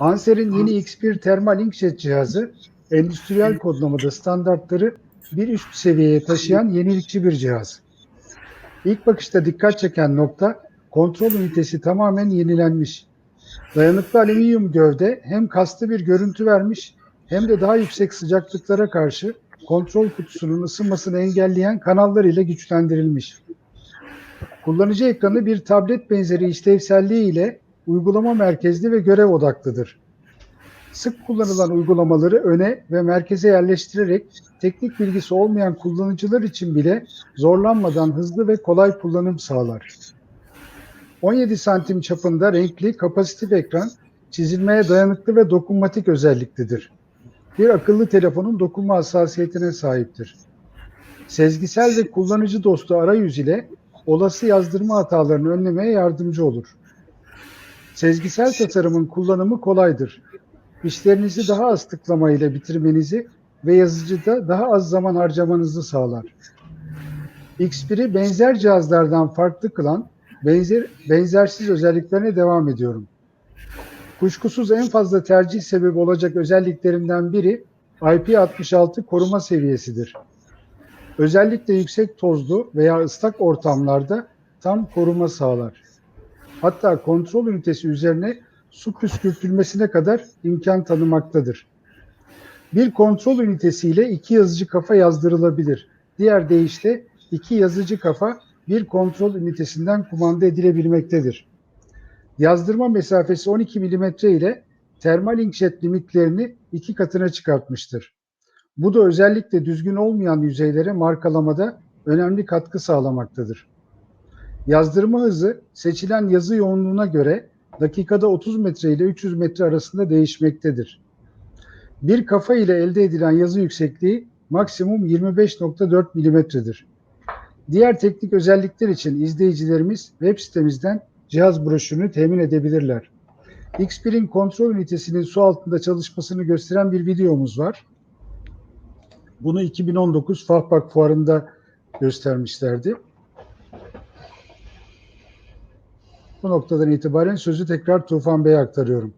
Anser'in yeni X1 termal inkjet cihazı endüstriyel kodlamada standartları bir üst seviyeye taşıyan yenilikçi bir cihaz. İlk bakışta dikkat çeken nokta kontrol ünitesi tamamen yenilenmiş. Dayanıklı alüminyum gövde hem kaslı bir görüntü vermiş hem de daha yüksek sıcaklıklara karşı kontrol kutusunun ısınmasını engelleyen kanallar ile güçlendirilmiş. Kullanıcı ekranı bir tablet benzeri işlevselliği ile uygulama merkezli ve görev odaklıdır. Sık kullanılan uygulamaları öne ve merkeze yerleştirerek teknik bilgisi olmayan kullanıcılar için bile zorlanmadan hızlı ve kolay kullanım sağlar. 17 santim çapında renkli kapasitif ekran çizilmeye dayanıklı ve dokunmatik özelliklidir. Bir akıllı telefonun dokunma hassasiyetine sahiptir. Sezgisel ve kullanıcı dostu arayüz ile olası yazdırma hatalarını önlemeye yardımcı olur. Sezgisel tasarımın kullanımı kolaydır. İşlerinizi daha az tıklama ile bitirmenizi ve yazıcıda daha az zaman harcamanızı sağlar. X1'i benzer cihazlardan farklı kılan benzer, benzersiz özelliklerine devam ediyorum. Kuşkusuz en fazla tercih sebebi olacak özelliklerinden biri IP66 koruma seviyesidir. Özellikle yüksek tozlu veya ıslak ortamlarda tam koruma sağlar. Hatta kontrol ünitesi üzerine su püskürtülmesine kadar imkan tanımaktadır. Bir kontrol ünitesiyle iki yazıcı kafa yazdırılabilir. Diğer deyişle iki yazıcı kafa bir kontrol ünitesinden kumanda edilebilmektedir. Yazdırma mesafesi 12 mm ile termal inkjet limitlerini iki katına çıkartmıştır. Bu da özellikle düzgün olmayan yüzeylere markalamada önemli katkı sağlamaktadır. Yazdırma hızı seçilen yazı yoğunluğuna göre dakikada 30 metre ile 300 metre arasında değişmektedir. Bir kafa ile elde edilen yazı yüksekliği maksimum 25.4 milimetredir. Diğer teknik özellikler için izleyicilerimiz web sitemizden cihaz broşürünü temin edebilirler. X1'in kontrol ünitesinin su altında çalışmasını gösteren bir videomuz var. Bunu 2019 Fahbak Fuarı'nda göstermişlerdi. Bu noktadan itibaren sözü tekrar Tufan Bey'e aktarıyorum.